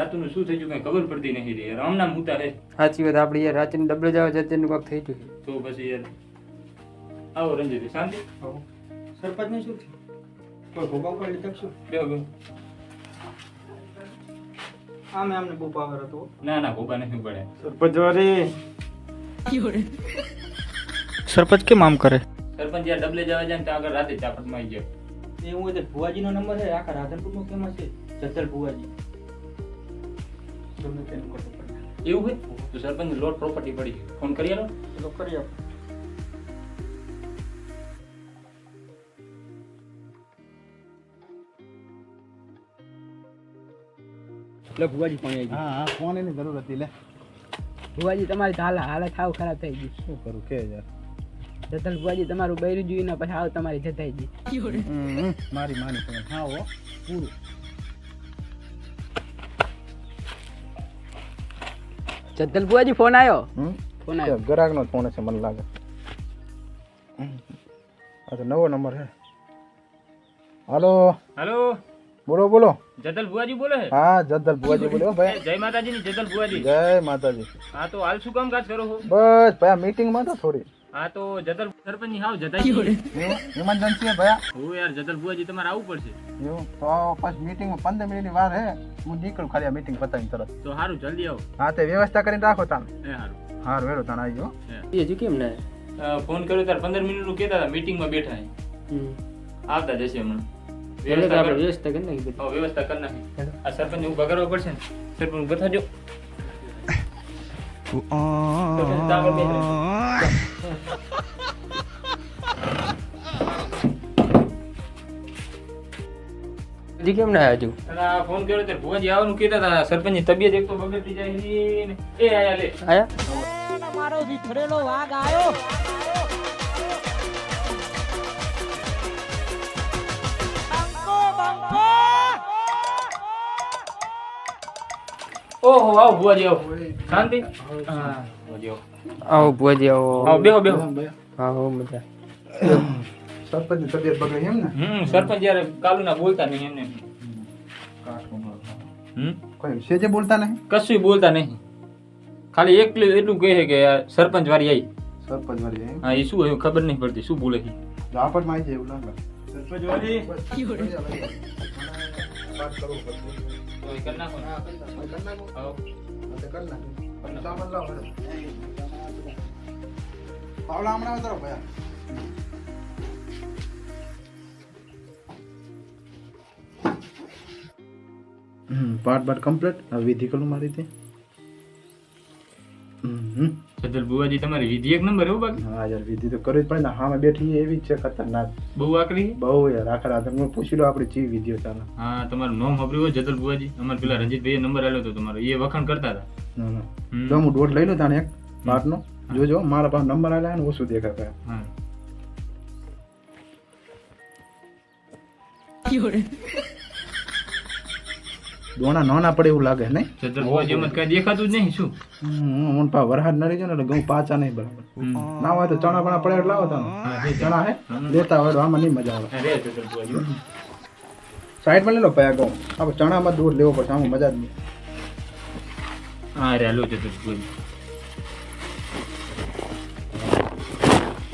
રાતુનું શું થઈ ગયું કઈ ખબર પડતી નહીં રે. યાર આમનામ હુતા હે સાચી વાત આપણે યાર રાત્રે ડબલ જાવ જતા તેનું કાંક થઈ ગયું તો પછી યાર આવો રંજીત શાંતિ? સરપંચ ને શું થયું? કોઈ ભોગા ઉપર લીધા શું? બે આ આમે આમને બહુ પાવર હતો ના ના ભોગા નહીં પડે સરપંચ વાળી સરપંચ કેમ આમ કરે? સરપંચ યાર ડબલે જવા જાય ને તો આગળ રાતે ચાપટમાં આવી જાય એ હું તો ભુવાજીનો નંબર છે આખા રાધનપુરનો ફેમસ છે. જતર ભુવાજી. ગમે તેનું કરવું પડે. એવું હોય? તો સરપંચ લોટ પ્રોપર્ટી પડી ફોન કરી આલો. તો કરી આપો. એટલે ભુવાજી પણ આવી હા હા ફોન એની જરૂર હતી લે. ભુવાજી તમારી તો હાલ હાલત સાવ ખરાબ થઈ ગઈ. શું કરું કે યાર? જતલ ભુવાજી તમારું બૈરું જોઈને પછી આવ તમારી જતાઈ ગઈ. મારી માની ફોન હા હો પૂરું. જતલ ભુવાજી ફોન આવ્યો હમ? ફોન આવ્યો ગ્રાહકનો ફોન છે મને લાગે. હમ. આ તો નવો નંબર છે હાલો. હાલો. બોલો બોલો. જદલ ભુવાજી બોલે છે હા જદલ બુઆજી બોલ્યો ભાઈ. જય માતાજી ની જતલ ભુવાજી જય માતાજી. હા તો હાલ શું કામકાજ કરો છો બસ ભાઈ મીટિંગમાં તો થોડી. હા તો જતર સરપંચની હાવ જતા ઇમરજન્સી હે ભયા. હું યાર જતલ ભુવાજી તમારે આવવું પડશે. એવું? તો પછી મીટિંગમાં પંદર મિનિટની વાર હે. હું નીકળું ખાલી આ મીટિંગ પતાવીને તરત. તો સારું જલ્દી આવો. હા તે વ્યવસ્થા કરીને રાખો તમે એ સારું હાર વેરો તાણ આવી જાઓ એ હજુ કેમ ને? ફોન કર્યો ત્યારે પંદર મિનિટનું કહેતા હતા મીટિંગમાં બેઠા. આવતા જશે હમણાં. વ્યવસ્થા આપણે કર- નાખી હા, વ્યવસ્થા કરી નાખી. આ સરપંચ ઊભા કરવા પડશે ને? સરપંચ બતાજો. હજી કેમ ના હજુ અને આ ફોન કર્યો ત્યારે ભુવાજી આવવાનું કહેતા હતા. સરપંચની તબિયત એક તો બગડતી જાય છે. ને. એ આયા લે. આયા? ઓહો આવો ભુવાજી આવો. શાંતિ? હા ભુવાજી આવો. આવો ભુવાજી આવો. આવો બેહો બેહો. હા હો મજા. સરપંચની તબિયત બગડે એમ ને? હમ સરપંચ યાર કાલુના બોલતા નહીં એમને. હમ? કોઈ સેજે બોલતા નહીં? કશું બોલતા નહીં. ખાલી એકલું એટલું કહે છે કે સરપંચ વાળી આવી સરપંચ વાળી હા એ શું હોય ખબર નહીં પડતી શું બોલે છે. માં આવી જાય એવું લાગે સરપંચ વાળી. વાત કરું પછી. પાર્ટ પાર્ટ કમ્પ્લીટ હવે વિધિ કરું મારી તે હમ. બુવાજી તમારી વિધિ એક નંબર એવું બાકી. હા યાર વિધિ તો કરવી પણ પડે ને. હામે બેઠી એવી જ છે ખતરનાક. બહુ આકરી બહુ યાર આખર આ હું પૂછી લો આપણી ચી વિધિઓ ચાલે. હા તમારું નામ સાંભળ્યું હોય જતલ બુવાજી? અમારે પેલા રંજીતભાઈએ નંબર આપ્યો હતો તમારો. એ વખાણ કરતા હતા. ના ના. તો હું દોઢ લઈ લો તાને એક પાર્ટનો જોજો મારા પાસે નંબર આલ્યા ને ઓછું દેખાતા હા. દોણા નાના પડે એવું લાગે નહીં? કઈ દેખાતું જ નહીં શું? હું પા વરસાદ નડી જાય ને એટલે ઘઉં પાચા નહીં બરાબર. ના હોય તો ચણા પણ પડે એટલે છે. ચણા હે? લેતા હોય તો આમાં નહીં મજા આવે. હા, રે જતલ બુવાજી સાઈડમાં લઈ લો પયા ઘઉં આપણે ચણામાં દૂર લેવો પડશે આમાં મજા જ નહીં. હા રે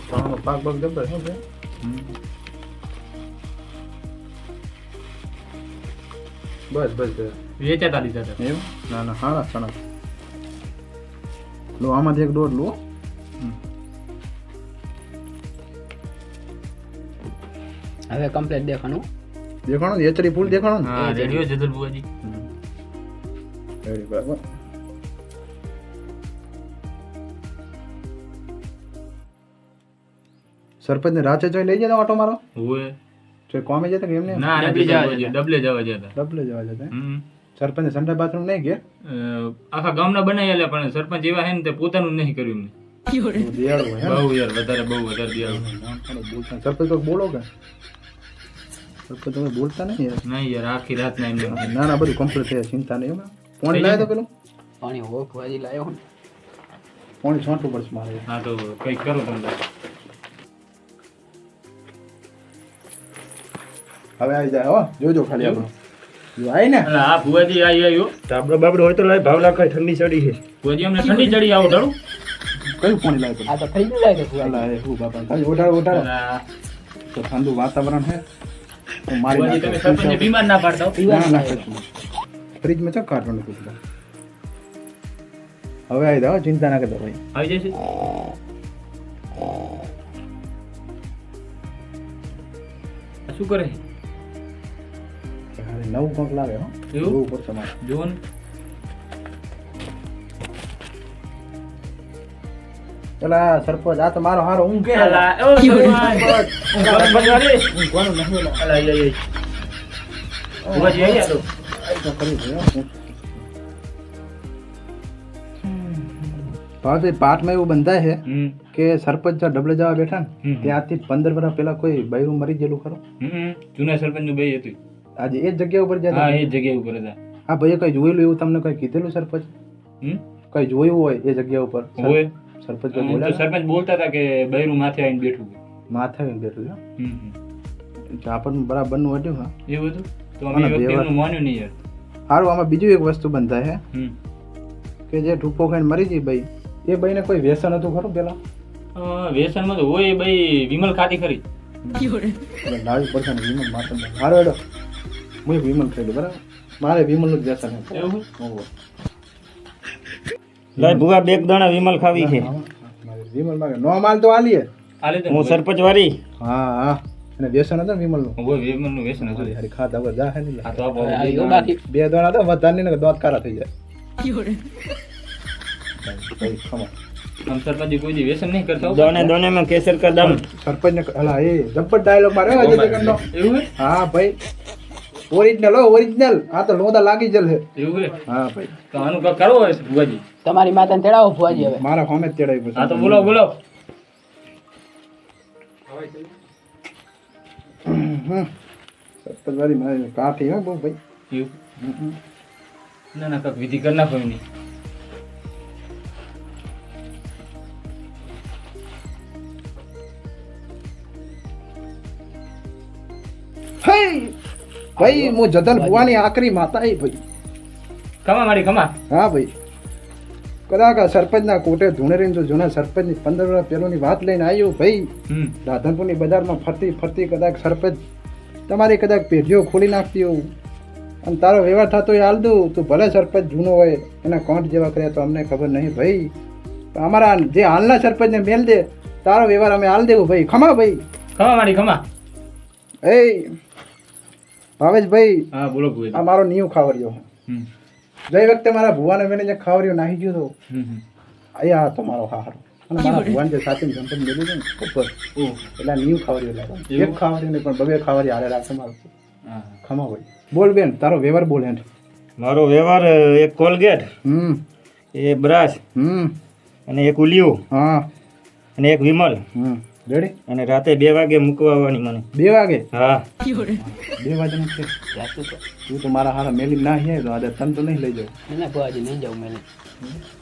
ચણાનો પાક પાક જબર છે બસ બસ બસ. વેચાતા લીધા હતા. એવું? ના ના સારા ચણા લો આમાંથી એક દોઢ લો. હવે કમ્પ્લીટ દેખાણું. દેખાણો એચરી ફૂલ દેખાણું ને? હા રેડિયો જદલ બુવાજી રેડી બરાબર. સરપંચ ને રાચે જોઈ લઈ જાય ઓટો મારો? હોય જો કોમે જતા કે એમને? ના ડબલે ડબલે જવા જતા. ડબલે જવા જતા. ડબલે જવા જતા સરપંચ સંડા બાથરૂમ નહીં ગયા આખા ગામના બનાવેલા પણ સરપંચ એવા હે ને તે પોતાનું નહીં કર્યું એમને? બહુ યાર વધારે બહુ વધારે દિયાળુ. સરપંચ તો બોલો કે? સરપંચ તમે બોલતા નહીં યાર. નહીં યાર આખી રાત ના એમને. ના ના બધું કમ્પ્લીટ થયા ચિંતા નહીં. પાણી લાવ્યો તો પેલું? પાણી હો વાજી લાવ્યો ને. પાણી છાંટવું પડશે મારે. હા તો કંઈક કરો તમે. હવે આવી જાય હો જોજો ખાલી આપણું. જો આય ને. એટલે આ ભુવાજી આવી આવ્યો ધાબળો બાબડો હોય તો લાય ભાવલા કઈ ઠંડી ચડી છે. ભુવાજી અમને ઠંડી ચડી આવો ઢળું. કયું પાણી લાગે આ તો ખરીદી લાગે છે અલા એ હું બાપા ખાલી ઓઢાડો ઓઢાડો તો ઠંડુ વાતાવરણ છે. તો મારી તમે સરપંચ બીમાર ના પાડતો હો. ના, ના, માં ચક કાઢવાનું કીધું હવે આવી જાઓ ચિંતા ના કરતા ભાઈ. આવી જશે? શું કરે? અરે નવું કંઈક લાગે હો. એવું? ઉપર તમારે જુઓ ને. પેલા સરપંચ આ તો મારો હારો. હું. કોનું નહીં અલા, પાઠમાં એવું બંધાય છે કે સરપંચ ડબલે જવા બેઠા ને. ત્યાંથી પંદર વર્ષ પહેલા કોઈ બૈરું મરી ગયેલું ખરું? જૂના સરપંચનું બે હતું. આજે એ જગ્યા ઉપર હા એ જગ્યા ઉપર હતા હા ભાઈએ કઈ જોયેલું એવું તમને કઈ કીધેલું સરપંચ? કઈ જોયું હોય એ જગ્યા ઉપર? હોય. સરપંચ સરપંચ બોલતા હતા કે બૈરું માથે આવીને બેઠું માથે આવીને બેઠું. એટલે આપણને બરાબરનું વટ્યું હા. એવું હતું? તો અમે એ વખતે માન્યું નહીં યાર. સારું આમાં બીજું એક વસ્તુ બંધાય હે. હમ. કે જે ઠૂપો ખાઈને મરી ગઈ ભાઈ એ ભાઈને કોઈ વ્યસન હતું ખરું પેલા? અ, વ્યસનમાં તો હોય ભાઈ વિમલ ખાતી ખરી. એટલે લાવી પડશે ને વિમલ માત્ર હારો એડો હું વિમલ ખાઈ બરાબર? મારે વિમલનું જ વ્યસન છે. એવું. લાય ભૂવા બે દાણા વિમલ ખાવી છે. વિમલ માંગે. નો માલ તો આલીએ. હું સરપંચ વારી હા હા. અને વ્યસન હતું ને વિમલનું? વિમલનું વ્યસન હતું. હારી ખાધા વગર જાહે નહીં આ તો બાકી. બે દાણા તો વધારે નહીં ને દાંત કારા થઈ જાય. આમ સરપંચ કોઈ વ્યસન નહીં કરતા દોને દોને માં કેસર કા સરપંચ ને હલા એ જબ્બર ડાયલોગ મારે. એવું હા ભાઈ. ઓરિજિનલ હો ઓરિજિનલ આ તો લોદા લાગી જલ હે એવું હા ભાઈ. તો આનું કરવું હોય ભુવાજી? તમારી માતાને તેડાવો ફુવાજી હવે. મારા હોમે જ તેડાવી પડશે હા તો બોલો બોલો. સત્તરવારી મારી કાઠી હો બહુ ભાઈ. એવું? ના ના કાંઈક વિધિ ના નાખો એની. હે! ભાઈ હું જદલ ભુવાની આકરી માતા એ ભાઈ. ખમા મારી કમા. હા ભાઈ. કદાચ સરપંચના કોટે ધૂણે રહીને જો જૂના સરપંચની પંદર વર્ષ પહેલોની વાત લઈને આવ્યો ભાઈ. રાધનપુરની બજારમાં ફરતી ફરતી કદાચ સરપંચ તમારી કદાચ પેઢીઓ ખોલી નાખતી હોઉં. અને તારો વ્યવહાર થતો એ હાલ દઉં તું ભલે સરપંચ જૂનો હોય એના કોન્ટ જેવા કર્યા તો અમને ખબર નહીં ભાઈ. અમારા જે હાલના સરપંચને મેલ દે તારો વ્યવહાર અમે હાલ દેવું ભાઈ. ખમા ભાઈ. ખમા મારી ખમા એ ભાવેશભાઈ હા બોલો આ મારો નિયુ ખાવરિયો હમ. ગઈ વખતે મારા ભુવાને મેને જે ખાવરિયો નાહી ગયો હતો હમ હમ. અહીંયા હતો મારો હારો. અને મારા ભુવાન જે સાથે જંપન મેળ્યું છે ને ઉપર. એટલે નિયુ ખાવરિયો લાગ્યો એક ખાવરિયો નહીં પણ બબે ખાવરી હારે રાખે મારું. હા. ખમા ભાઈ બોલ બેન તારો વ્યવહાર બોલ હેઠ. મારો વ્યવહાર એક કોલગેટ હમ. એ બ્રશ હમ. અને એક ઉલિયું હા. અને એક વિમલ. હમ. રેડી? અને રાતે બે વાગે મૂકવાની મને. બે વાગે? હા. બે વાગે છે તું તો મારા હારા મેલી ના હે તો આજે તને તો નહીં લઈ જાઉં. ના ફુવાજી નહીં જાઉં મેલી.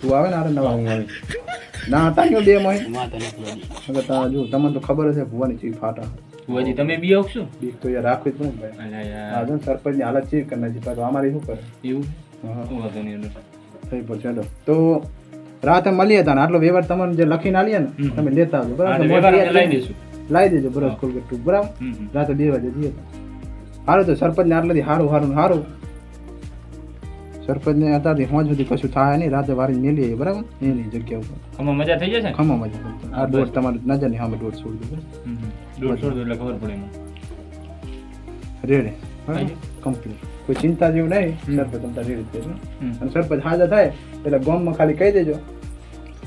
તું આવે ને હારે નવા? હું આવે. ના હતા કયો બે મોય. વાંધો નહીં ફુવાજી હવે તા જો તમને તો ખબર હશે છે ભુવાની ચીજ ફાટા. ભુવાજી તમે બી આવશો? બીક તો યાર રાખવી જ પડે ભાઈ. અલા યાર. આ જો ને સરપંચની હાલત ચેક કરી નાખી. પાછું અમારે શું કરે? એવું? હા. શું વાંધો નહીં થઈ પડશે ચાલો. તો રાતે મળીએ તાને આટલો વ્યવહાર તમને જે લખીને આલીએ ને તમે લેતા આવજો. બરાબર? લાવી દેજો બરાબર કોલગેટ ટૂંક બરાબર. રાતે બે વાગે જઈએ સારું તો સરપંચને આટલાથી સારું સારું ને સારું સરપંચને અત્યારથી હોજ સુધી કશું થાય નહીં રાતે વારી મેલીએ બરાબર? એની જગ્યા ઉપર. ખમા મજા થઈ જશે ખમા મજા. આ દોઢ તમારે નજર નહીં સામે દોઢ છોડી દો. દોઢ છોડ દો એટલે ખબર પડે એમાં. રેડે. કમ્પ્લીટ. કોઈ ચિંતા જેવું નહીં. સરપંચ તમતા રેડી અને સરપંચ હાજર થાય એટલે ગામમાં ખાલી કહી દેજો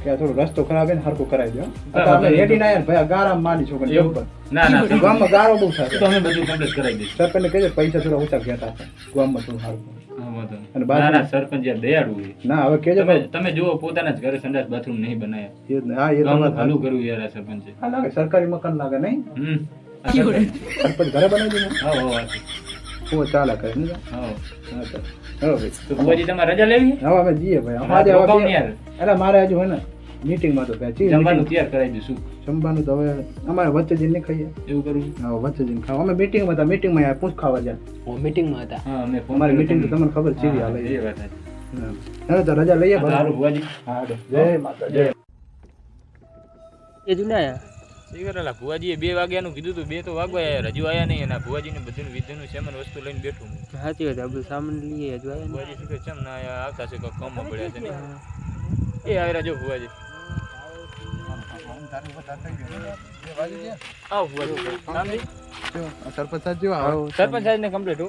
કે આ થોડો રસ્તો ખરાબ છે ને હરખું કરાવી દો બરાબર. આપણે રેડી ના યાર ભાઈ આ ગારામાં માંડી છોકરી એવું? ના ના તો ગામમાં ગારો બહુ થાય અમે બધું કમ્પ્લીટ કરાવી દઈશું સરપંચને કહેજો પૈસા થોડા ઓછા ઘેતા છે ગામમાં થોડું સારું હા, વાંધો નહીં. અને બાજુ- ના ના સરપંચ યાર દયાળુ છે ના હવે કહેજો તમે ભાઈ તમે જુઓ પોતાના જ ઘરે સંડાસ બાથરૂમ નહીં બનાયા એ જ ને. હા એ ગામનું તમારે ભલું કરવું યાર આ સરપંચે હા, લાગે સરકારી મકાન લાગે નહીં હમ આ સરપંચ. સરપંચ ઘરે બનાવી દીધું આવો આવો આવો. હું ચાલે કરે નહીં આવો હા સર હવે ભાઈ તો ભુવાજી તમારે રજા લેવી છે? હવે અમે જઈએ ભાઈ હા, આજે રોકાવું હવે ને યાર અરે મારે હજુ હોય ને મીટિંગમાં તો ભાઈ જમવાનું તૈયાર કરાવી દઈશું. જમવાનું તો હવે અમારે વચ્ચે જઈને ખાઈએ. એવું કરું હા વચ્ચે જઈને ખાવા અમે મીટિંગમાં હતા મીટિંગમાં યાર પૂછ ખાવા જાય મીટિંગમાં હતા. હા અમે અમારે મીટિંગ તો તમને ખબર છે, હાલે એ વાત. હા. તો રજા લઈએ સારું ભુવાજી. હા જય માતા જય. એ જુના શી કરેલા ભુવાજીએ બે વાગ્યાનું કીધું હતું બે તો વાગવા આવ્યા હજુ આયા નહીં એના ભુવાજીને બધું વિદ્યુનું સામાન વસ્તુ લઈને બેઠું હું. સાચી વાત બધું સામાન લઈએ હજુ આવ્યા ભુવાજી શું કે ચમ ના? આવતા છે કમ કામમાં પડ્યા છે એ આવ્યા જો ભુવાજી? સરપંચ સાહેબ જેવા આવો. સરપંચ સાહેબ ને કમ્પ્લીટ.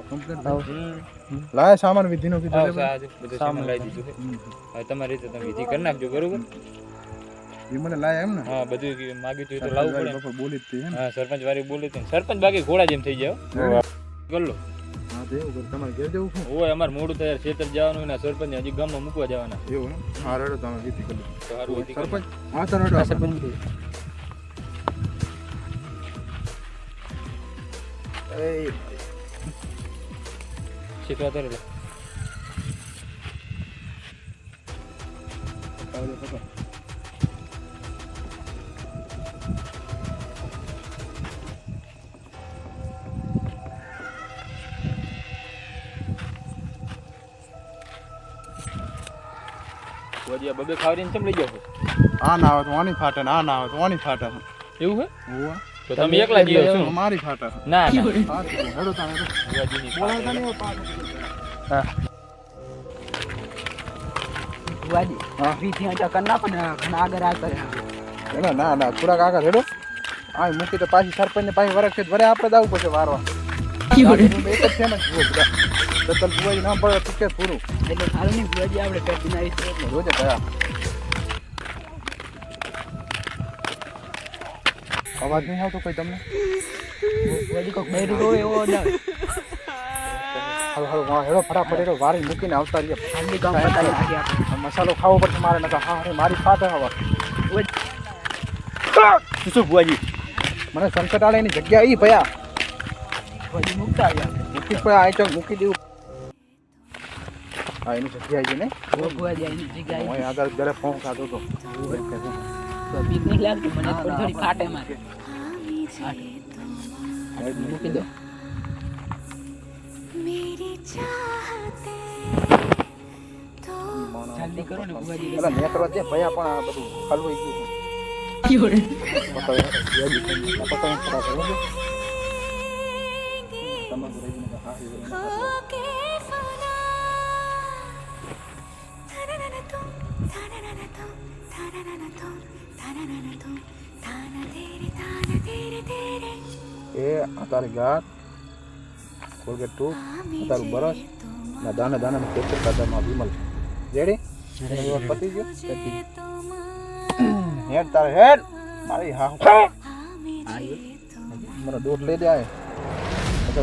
લાયા સામાન કીધું બધું સામાન લાવી દીધું છે હવે તમારી રીતે તમે વિધિ કરી નાખજો બરોબર એ મને લાયા એમ ને હા બધું માગ્યું તો લાવવું પડે બોલી હતી હા સરપંચ વાળી બોલી હતી સરપંચ બાકી ઘોડા જેમ થઈ જાય કર લો હા તો તમારે ઘેર જવું? ઓય અમારે મોડું તૈયાર ખેતર જવાનું ને સરપંચ હજી ગામમાં મૂકવા જવાના. એવું? હા રેડો તમે વિધિ કરી કરી સરપંચ હા તો રેડો સરપંચ. શીખવા તરે લો આ બબે ખાવરીને ચમ લઈ જાવ આ ના આવે તો ઓની ફાટે આ ના આવે તો ઓની ફાટે એવું હે? ઓવા તો તમે એકલા જીઓ છો? મારી ફાટે ના ના. હેડો નહીં. હા. ને ઘણા આગળ ના ના થોડાક આગળ હેડો. આ મૂકી તો પાછી સરપંચ ને પાછી વરખ છે વરે આપણે જ પડશે વારવા. એક જ છે. ને તલ ભુવાજી નામ પડે તો કે પૂરું. એટલે સારું નહીં ભુવાજી આપણે પેટ બનાવીશું એટલે રોજે કયા અવાજ નહીં આવતો કોઈ તમને? ભુવાજી કોઈક બૈરું રોવે એવો જ આવે. હાલો હાલો હેડો ફટાફટ હેડો વારી મૂકીને આવતા રહીએ. મસાલો ખાવો પડશે મારે નકર હા અરે મારી ફાટે હવે. શું ભુવાજી? મને સંકટાળાની જગ્યા એ ભયા. મૂકતા આવ્યા. મૂકી જ આ મૂકી દેવું. હા એની જગ્યાએ જઈને ભોગવાજાની જગ્યાએ. હું આગળ ઘરે ફોન ખાતો તો. બીક નહીં લાગતી મને થોડી થોડી ફાટે મારે. મૂકી દો. જલ્દી કરો ભયા પણ આ બધું હલવાઈ ગયું એ તારી ગાત કોલગેટ ટુ તારું બરસ ના દાને દાને ખેતર કાઢવામાં વિમલ રેડી પતી ગયો હેડ તારે હેડ મારી હા મારો દૂધ લઈ જાય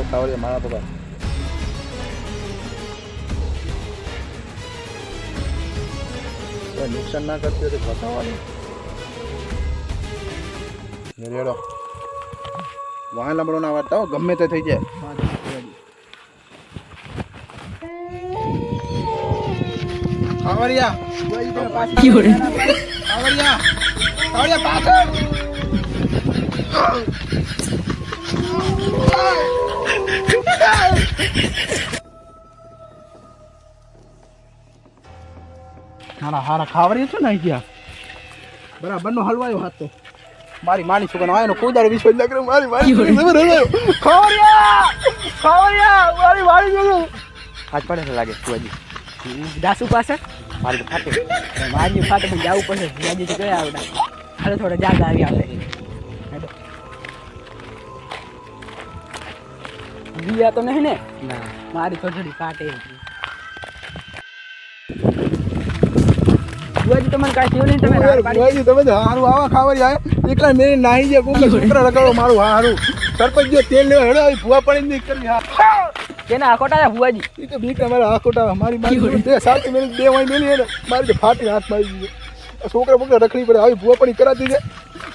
ખાવડી મારા પગાર નુકસાન ના કરતી હોય તો ફસાવાની. રેડો વાહન લમડો ના વાટતા ગમે તે થઈ જાય. આવરિયા આવરિયા આવરિયા પાછળ હારા હારા ખાવડી છે ને ગયા બરાબર નો હલવાયો હાથ. તો મારી માની છોકરો આયો ને કોદાળ વિશ્વ જ લાગે મારી જબર ખાવડિયા ખાવડિયા મારી મારી છોકરો આજ પડે લાગે ફુવાજી દાસુ પાસે? મારી ફાટે. મારી ફાટે પણ જવું પડશે. ભુવાજી તો ગયા આવડા હાલો થોડા જાગા આવી આપણે. બીયા તો નહીં ને? મારી થોડી ફાટે. ભુવાજી તમને કાંઈ થયું નહીં તમે તમે હારું આવા ખાવડી જાય. એકલા મેરી નાહી જાય છોકરા રગાડો મારું હારું. સરપંચ જો તેલ લેવા હેડો ફુવા પડી નહીં કરી હા. કેને આખોટા છે ભુવાજી. એ તો બીક અમારા હાથ મારી મારી બે સાચી મેરી બે વાય મેલી ને મારી ફાટી હાથ મારી દીધો છોકરા બોકરા રખડી પડે આવી ભૂવા પડી કરાતી છે.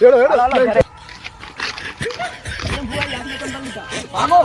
હેડો. ભાગો.